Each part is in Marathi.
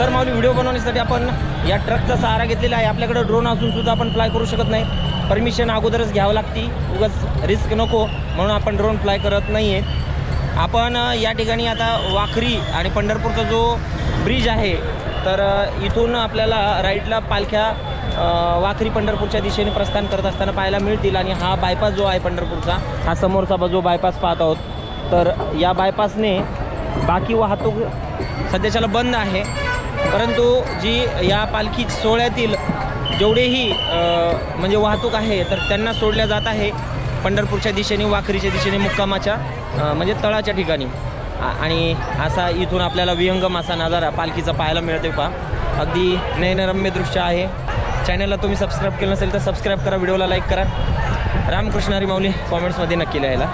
तर माऊली व्हिडिओ बनवण्यासाठी आपण या ट्रकचा सहारा घेतलेला आहे. आपल्याकडे ड्रोन असून सुद्धा आपण फ्लाय करू शकत नाही. परमिशन अगोदरच घ्यावं लागती. उगाच रिस्क नको. म्हणून आपण ड्रोन फ्लाय करत नाही आहेत आपण या ठिकाणी आता वाखरी आणि पंढरपूरचा जो ब्रिज आहे तर इथून आपल्याला राईटला पालख्या वाखरी पंढरपूरच्या दिशेने प्रस्थान करत असताना पाहायला मिळतील. आणि हा बायपास जो आहे पंढरपूरचा हा समोरचा जो बायपास पाहत आहोत तर या बायपासने बाकी वाहतूक सध्याच्याला बंद आहे. परंतु जी या पालखी सोहळ्यातील जेवढेही म्हणजे वाहतूक आहे तर त्यांना सोडल्या जात आहे पंढरपूरच्या दिशेने वाखरीच्या दिशेने मुक्कामाच्या म्हणजे तळाच्या ठिकाणी. आणि असा इथून आपल्याला विहंगम असा नजारा पालखीचा पाहायला मिळते पा अगदी नयनरम्य दृश्य आहे. चॅनलला तुम्ही सबस्क्राईब केलं नसेल तर सबस्क्राईब करा व्हिडिओला लाईक करा. रामकृष्ण हरी माऊली कॉमेंट्समध्ये नक्की लिहायला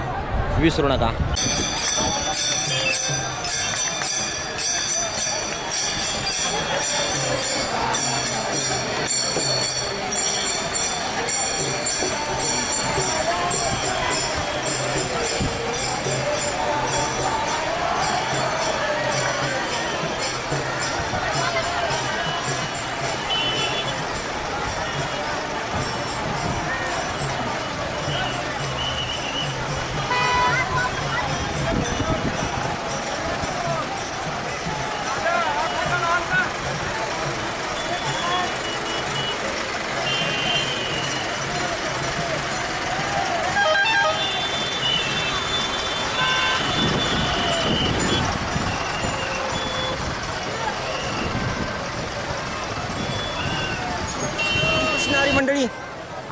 विसरू नका.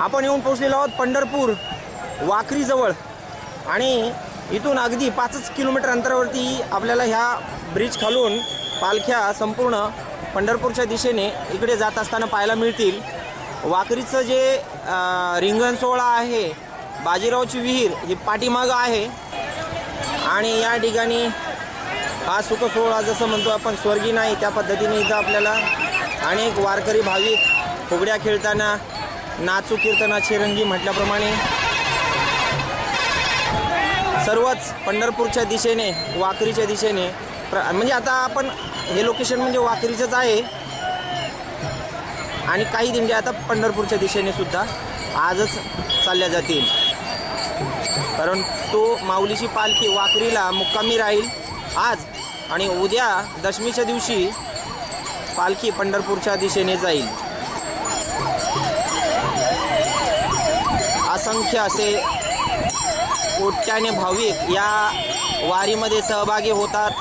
आपण येऊन पोहोचलेलो आहोत पंढरपूर वाखरीजवळ. आणि इथून अगदी पाचच किलोमीटर अंतरावरती आपल्याला ह्या ब्रिज खालून पालख्या संपूर्ण पंढरपूरच्या दिशेने इकडे जात असताना पाहायला मिळतील. वाकरीचं जे रिंगण सोहळा आहे बाजीरावची विहीर ही पाठीमागं आहे. आणि या ठिकाणी हा सुखसोहळा जसं म्हणतो आपण स्वर्गी नाही त्या पद्धतीने इथं आपल्याला अनेक वारकरी भाविक फुगड्या खेळताना नाचू कीर्तनाची रंगी म्हटल्याप्रमाणे. सर्वच पंढरपूरच्या दिशेने वाकरीच्या दिशेने प्र म्हणजे आता आपण हे लोकेशन म्हणजे वाकरीचंच आहे. आणि काही दिंड्या आता पंढरपूरच्या दिशेने सुद्धा आजच चालल्या जातील. कारण तो माऊलीची पालखी वाकरीला मुक्कामी राहील आज आणि उद्या दशमीच्या दिवशी पालखी पंढरपूरच्या दिशेने जाईल. असंख्य असे कोट्याने भाविक या वारीमध्ये सहभागी होतात.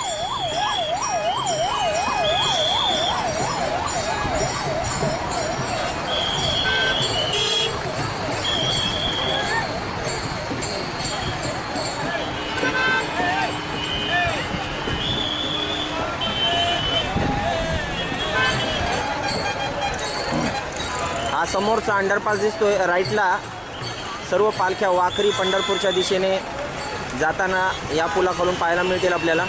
हा समोरचा अंडरपास दिसतोय. राईटला सर्व पालख्या वाकरी पंढरपूरच्या दिशेने जाताना या पुलाखालून पाहायला मिळतील आपल्याला.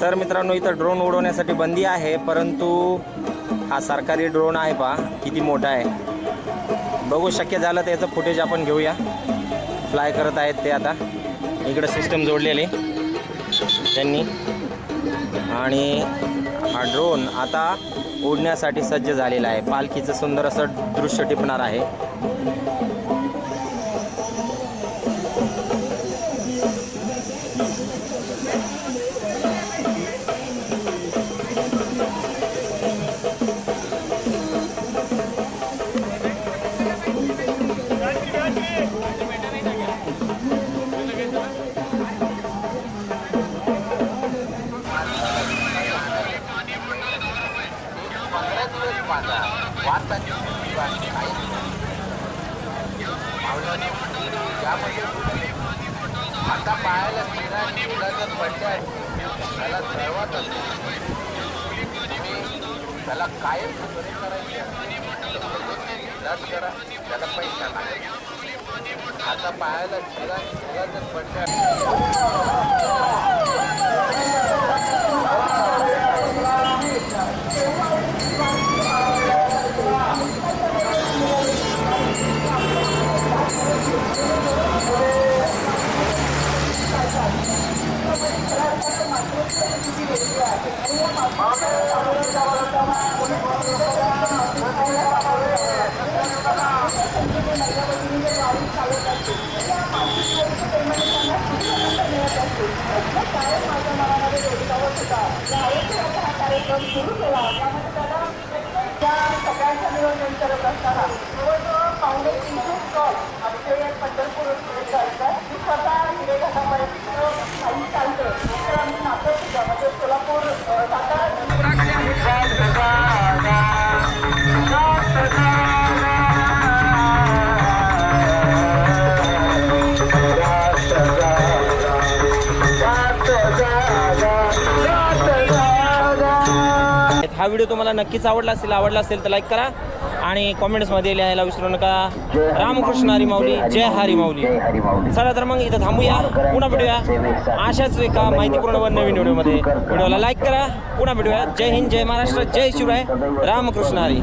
तर मित्रांनो इथं ड्रोन उडवण्यासाठी बंदी आहे परंतु हा सरकारी ड्रोन आहे पहा किती मोठा आहे. बघू शक्य झालं तर याचं फुटेज आपण घेऊया. फ्लाय करत आहेत ते आता. इकडं सिस्टम जोडलेले. त्यांनी. आणि हा ड्रोन आता उडण्यासाठी सज्ज झालेला आहे. पालखीचं सुंदर असं दृश्य टिपणार आहे. आता पाहायला श्रीराम मुलाचं पडल्या त्याला सर्वात त्याला कायम सुधारित करायचे इलाज करा. त्याला पैसा नाही. आता पाहायला श्रीराम मुलाचं पडल्या सुरू केला त्यामध्ये त्याला त्या सगळ्यांच्या निवडणूक करत असताना जवळजवळ पावणे तीनशे स्टॉल आमच्या या पंढरपूर हा व्हिडिओ तुम्हाला नक्कीच आवडला असेल आवडला असेल तर लाईक करा आणि कॉमेंट्समध्ये लिहायला विसरू नका. रामकृष्ण हरी माऊली. जय हरी माऊली. चला तर मग इथं थांबूया. पुन्हा भेटूया अशाच एका माहितीपूर्ण व नवीन व्हिडिओमध्ये. व्हिडिओला लाईक करा. पुन्हा भेटूया. जय हिंद जय महाराष्ट्र जय शिवराय. रामकृष्ण हरी.